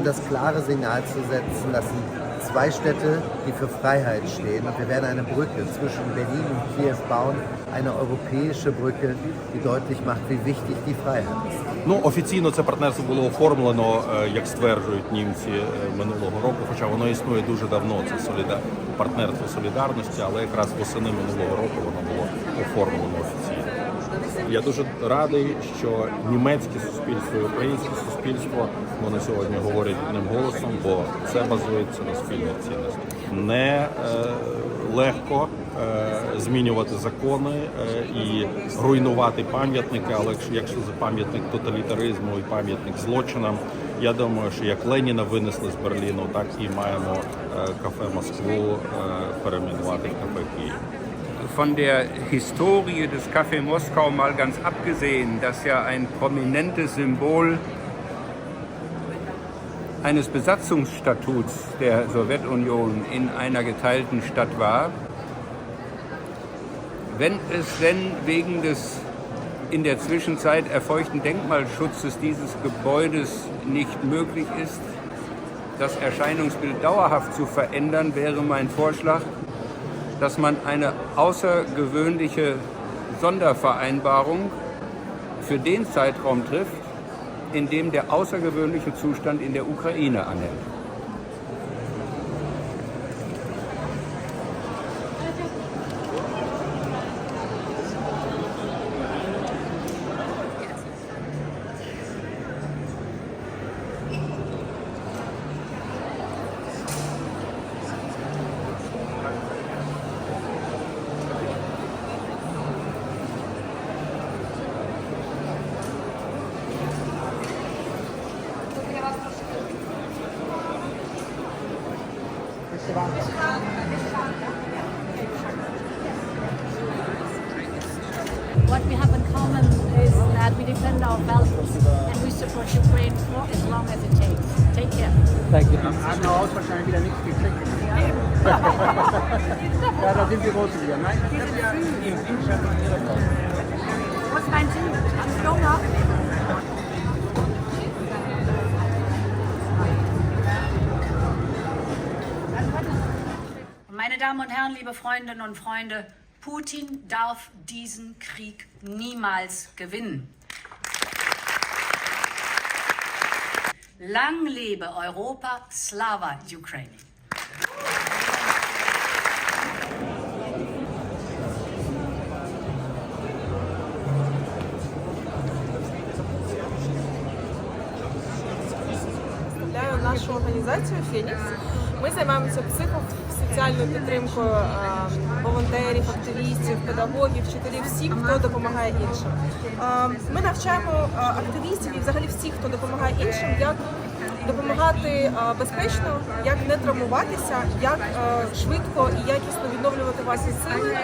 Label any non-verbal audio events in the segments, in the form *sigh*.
um das klare Signal zu setzen, das sind zwei Städte, die für Freiheit stehen. Und wir werden eine Brücke zwischen Berlin und Kiew bauen, eine europäische Brücke, die deutlich macht, wie wichtig die Freiheit ist. Ну офіційно це партнерство було оформлено, е, як стверджують німці е, минулого року. Хоча воно існує дуже давно. Це соліда... партнерство солідарності, але якраз восени минулого року воно було оформлено офіційно. Я дуже радий, що німецьке суспільство і українське суспільство вони сьогодні говорять одним голосом, бо це базується на спільних цінностях. Не е, легко е, змінювати закони е, і руйнувати пам'ятники, але якщо, якщо це пам'ятник тоталітаризму і пам'ятник злочинам, я думаю, що як Леніна винесли з Берліну, так і маємо е, кафе Москву е, перейменувати в кафе Київ. Von der Historie des Café Moskau mal ganz abgesehen, das ja ein prominentes Symbol eines Besatzungsstatuts der Sowjetunion in einer geteilten Stadt war, wenn es denn wegen des in der Zwischenzeit erfolgten Denkmalschutzes dieses Gebäudes nicht möglich ist, das Erscheinungsbild dauerhaft zu verändern, wäre mein Vorschlag, dass man eine außergewöhnliche Sondervereinbarung für den Zeitraum trifft, in dem der außergewöhnliche Zustand in der Ukraine anhält. What we have in common is that we defend our values and we support Ukraine for as long as it takes. Take care. Haben wir aus wahrscheinlich wieder nichts gekriegt. ja, da sind wir groß wieder. Nein, What's 19? I'm grown up. Damen und Herren, liebe Freundinnen und Freunde, Putin darf diesen Krieg niemals gewinnen. Lang lebe Europa, Slava Ukraine. представляю нашу організацію Фенікс. Ми займаємося психосоціальною підтримкою е, волонтерів, активістів, педагогів, вчителів, всіх, хто допомагає іншим. Е, Ми навчаємо е, активістів і взагалі всіх, хто допомагає іншим, як допомагати безпечно, як не травмуватися, як швидко і якісно відновлювати власні сили.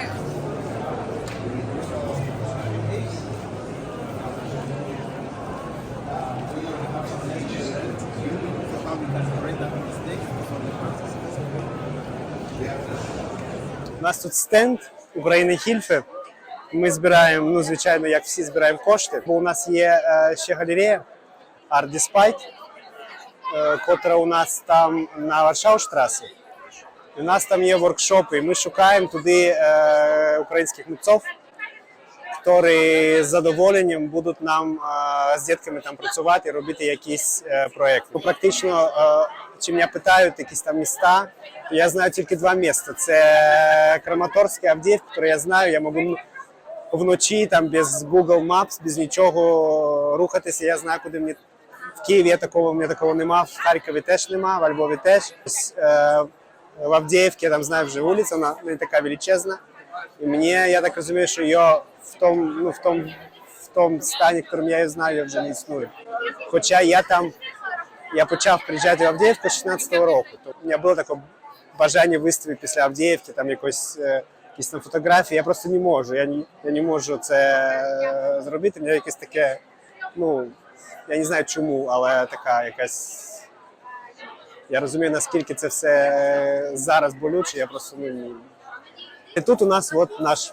У нас тут стенд України Хільфи. Ми збираємо, ну звичайно, як всі збираємо кошти. Бо у нас є е, ще галерея Art Despite, е, котра у нас там на Варшавштрасі. У нас там є воркшопи. і Ми шукаємо туди е, українських митців, які з задоволенням будуть нам е, з дітками там працювати, робити якісь е, проекти. Ну, Практично, е, чим я питають якісь там міста, я знаю тільки два міста: це Краматорськ і Авдіївка, які я знаю. Я можу вночі там без Google Maps, без нічого рухатися. Я знаю, куди мені в Києві я такого, у мене такого нема, в Харкові теж нема, в Львові теж. В Авдіївці я там знаю вже вулиця, вона не така величезна. І мені, я так розумію, що її в тому, ну, в тому, в тому стані, в якому я її знаю, я вже не існую. Хоча я там, я почав приїжджати в Авдіївку з 16-го року. То у мене було таке бажання виставити після Авдіївки, там якось, е, якісь там фотографії. Я просто не можу. Я не, я не можу це е, зробити. У якесь таке, ну, я не знаю чому, але така якась. Я розумію, наскільки це все зараз болюче, я просто ну. І тут у нас от наш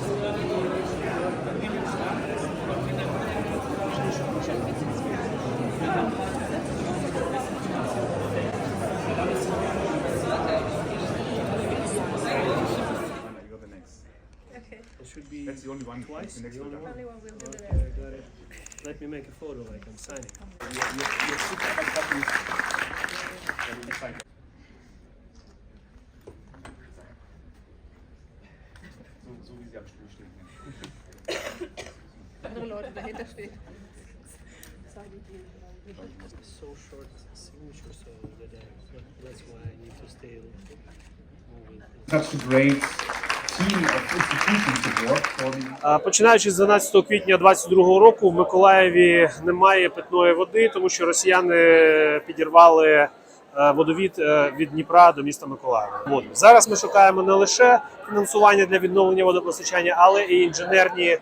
The only one. Twice? The next The only one. Only one Okay, got it. Let me make a photo like I'm signing. *laughs* So, so So short signature, so that I, that's why I need to stay moving. Such great Починаючи з 12 квітня 2022 року в Миколаєві немає питної води, тому що росіяни підірвали е, водовід е, від Дніпра до міста Миколаєва. Воду. Зараз ми шукаємо не лише фінансування для відновлення водопостачання, але і інженерні е,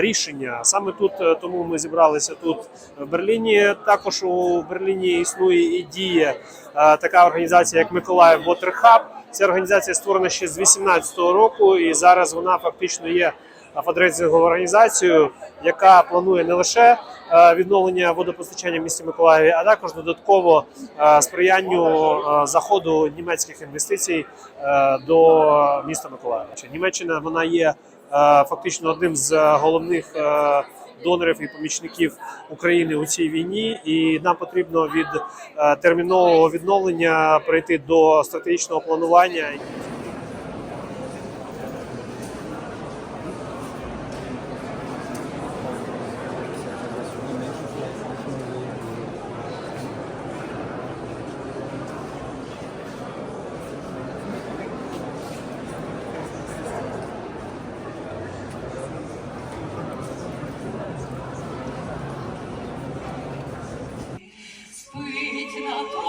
рішення. Саме тут тому ми зібралися тут в Берліні. Також у Берліні існує і діє така організація, як Миколаїв Water Hub. Ця організація створена ще з 2018 року, і зараз вона фактично є фадрейзинговою організацією, яка планує не лише е, відновлення водопостачання в місті Миколаєві, а також додатково е, сприянню е, заходу німецьких інвестицій до міста Миколаєва. Німеччина вона є фактично одним з головних. Донорів і помічників України у цій війні, і нам потрібно від е, термінового відновлення перейти до стратегічного планування. Of course.